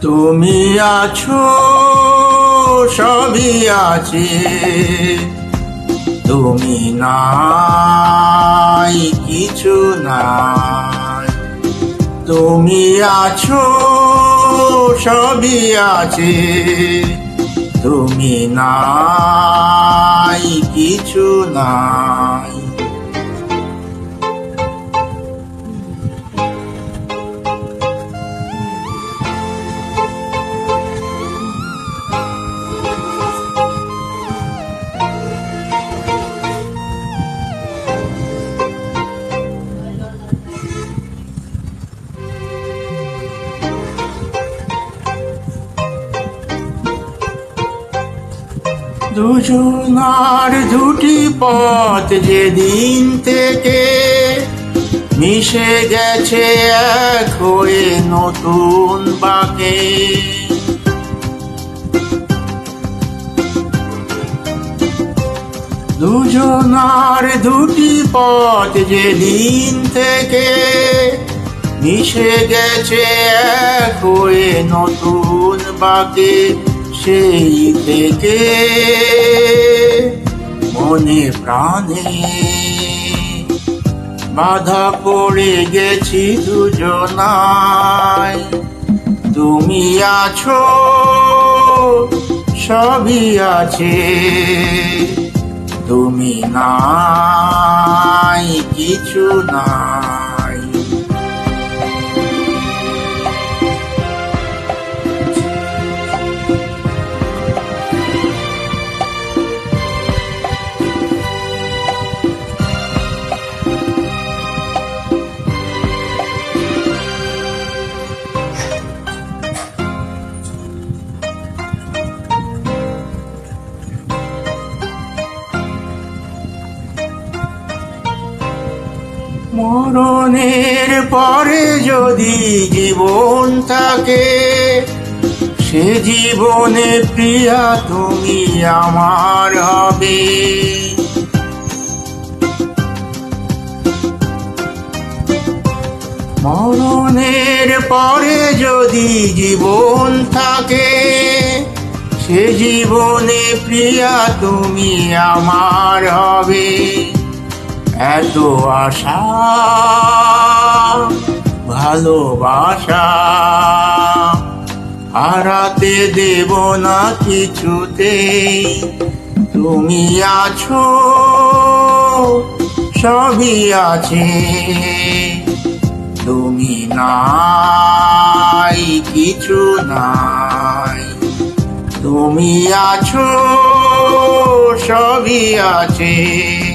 তুমি আছো, সবই আছে। তুমি নাই, কিছু নাই। তুমি আছো, সবই আছে। তুমি নাই, কিছু নাই। দুজনার দুটি পথ যেদিন থেকে মিশে গেছে এক হয়ে নতুন বাকে। দুজনার দুটি পথ যেদিন থেকে মিশে গেছে এক হয়ে নতুন বাকে। সেই থেকে মনে প্রাণে বাধা পড়ে গেছি দুজনায়। তুমি আছো, সবই আছে। তুমি নাই, কিছু নাই। মরণের পরে যদি জীবন থাকে, সে জীবনে প্রিয়া তুমি আমার হবে। মরণের পরে যদি জীবন থাকে, সে জীবনে প্রিয়া তুমি আমার হবে। এত আশা, ভালোবাসা। হারাতে দেব না কিছুতেই। তুমি আছো, সবই আছে। তুমি নাই, কিছু নাই। তুমি আছো, সবই আছে।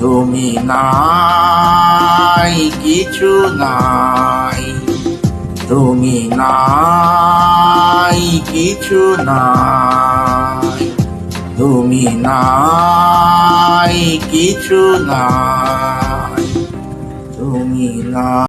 তুমি নাই কিছু নাই। তুমি নাই কিছু নাই। তুমি নাই কিছু নাই। তুমি না